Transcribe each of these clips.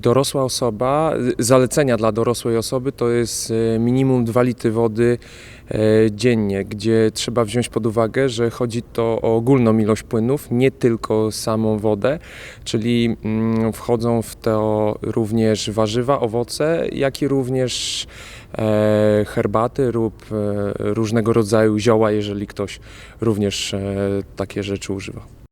Dorosła osoba, zalecenia dla dorosłej osoby to jest e, minimum 2 litry wody e, dziennie, gdzie trzeba wziąć pod uwagę, że chodzi to o ogólną ilość płynów, nie tylko samą wodę, czyli mm, wchodzą w to również warzywa, owoce, jak i również e, herbaty lub różnego rodzaju zioła, jeżeli ktoś również takie rzeczy używa.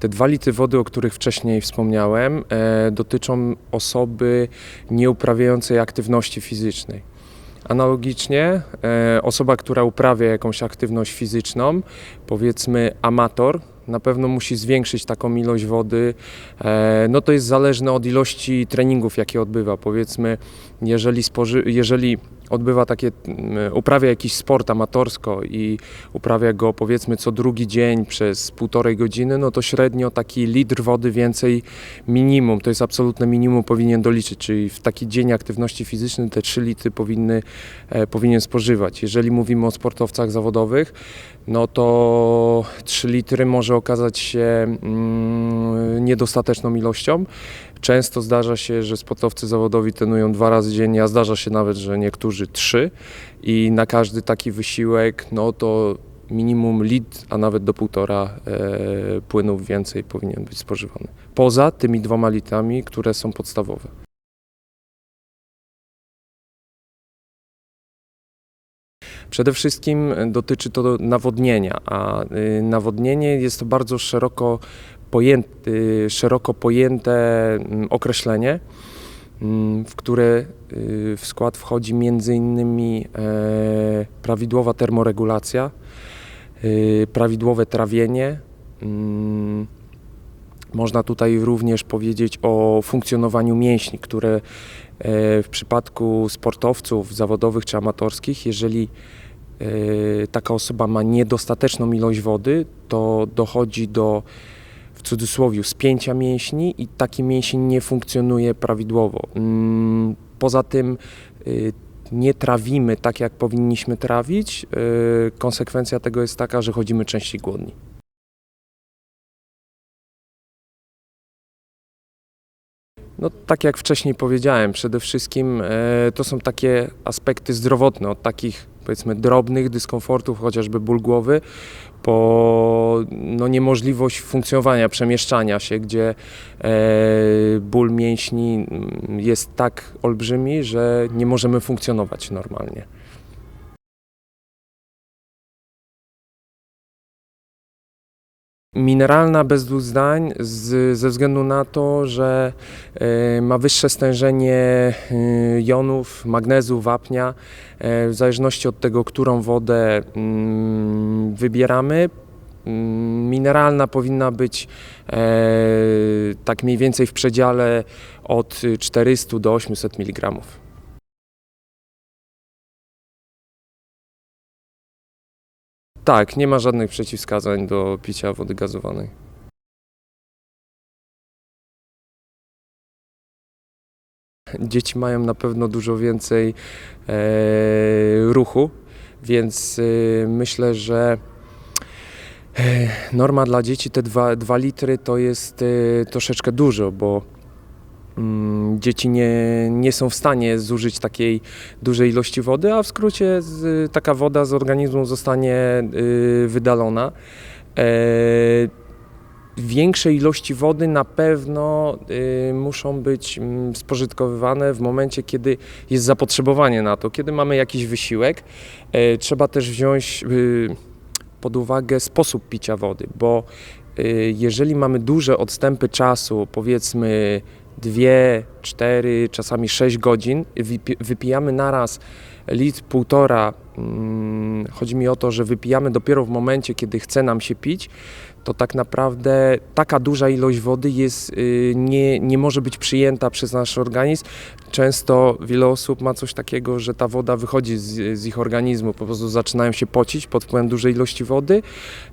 Te dwa litry wody, o których wcześniej wspomniałem, e, dotyczą osoby nieuprawiającej aktywności fizycznej. Analogicznie e, osoba, która uprawia jakąś aktywność fizyczną, powiedzmy amator, na pewno musi zwiększyć taką ilość wody. E, no to jest zależne od ilości treningów, jakie odbywa. Powiedzmy, jeżeli, spoży- jeżeli odbywa takie, uprawia jakiś sport amatorsko i uprawia go powiedzmy co drugi dzień przez półtorej godziny, no to średnio taki litr wody więcej minimum, to jest absolutne minimum powinien doliczyć, czyli w taki dzień aktywności fizycznej te 3 litry powinny, e, powinien spożywać. Jeżeli mówimy o sportowcach zawodowych, no to 3 litry może okazać się mm, niedostateczną ilością. Często zdarza się, że sportowcy zawodowi trenują dwa razy dziennie, a zdarza się nawet, że niektórzy trzy i na każdy taki wysiłek, no to minimum litr, a nawet do półtora e, płynów więcej powinien być spożywany. Poza tymi dwoma litrami, które są podstawowe. Przede wszystkim dotyczy to nawodnienia, a y, nawodnienie jest to bardzo szeroko pojęty, szeroko pojęte mm, określenie, w które y, w skład wchodzi m.in. e, prawidłowa termoregulacja, y, prawidłowe trawienie. mm, Można tutaj również powiedzieć o funkcjonowaniu mięśni, które e, w przypadku sportowców zawodowych czy amatorskich, jeżeli e, taka osoba ma niedostateczną ilość wody, to dochodzi do w cudzysłowie spięcia mięśni i taki mięsień nie funkcjonuje prawidłowo. Mm, Poza tym y, nie trawimy tak, jak powinniśmy trawić. Y, Konsekwencja tego jest taka, że chodzimy częściej głodni. No, tak jak wcześniej powiedziałem, przede wszystkim e, to są takie aspekty zdrowotne, od takich powiedzmy drobnych dyskomfortów, chociażby ból głowy, po no, niemożliwość funkcjonowania, przemieszczania się, gdzie e, ból mięśni mm, jest tak olbrzymi, że nie możemy funkcjonować normalnie. Mineralna bez dwóch zdań z, ze względu na to, że e, ma wyższe stężenie e, jonów, magnezu, wapnia. E, w zależności od tego, którą wodę mm, wybieramy, mm, mineralna powinna być e, tak mniej więcej w przedziale od 400 do 800 mg. Tak, nie ma żadnych przeciwwskazań do picia wody gazowanej. Dzieci mają na pewno dużo więcej e, ruchu, więc e, myślę, że e, norma dla dzieci te 2 litry to jest e, troszeczkę dużo, bo dzieci nie, nie są w stanie zużyć takiej dużej ilości wody, a w skrócie z, taka woda z organizmu zostanie y, wydalona. E, większe ilości wody na pewno y, muszą być mm, spożytkowywane w momencie, kiedy jest zapotrzebowanie na to, kiedy mamy jakiś wysiłek. E, trzeba też wziąć y, pod uwagę sposób picia wody, bo y, jeżeli mamy duże odstępy czasu, powiedzmy 2, 4, czasami 6 godzin, wypi- wypijamy naraz litr, półtora. Mm, Chodzi mi o to, że wypijamy dopiero w momencie, kiedy chce nam się pić, to tak naprawdę taka duża ilość wody jest, y, nie, nie może być przyjęta przez nasz organizm. Często wiele osób ma coś takiego, że ta woda wychodzi z, z ich organizmu, po prostu zaczynają się pocić pod wpływem dużej ilości wody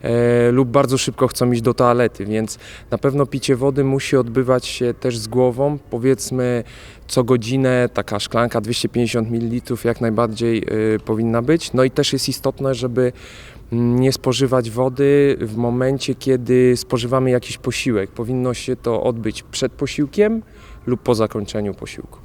e, lub bardzo szybko chcą iść do toalety, więc na pewno picie wody musi odbywać się też z głową, powiedzmy co godzinę taka szklanka 250 ml jak najbardziej y, powinna być. No i też jest istotne, żeby nie spożywać wody w momencie, kiedy spożywamy jakiś posiłek. Powinno się to odbyć przed posiłkiem lub po zakończeniu posiłku.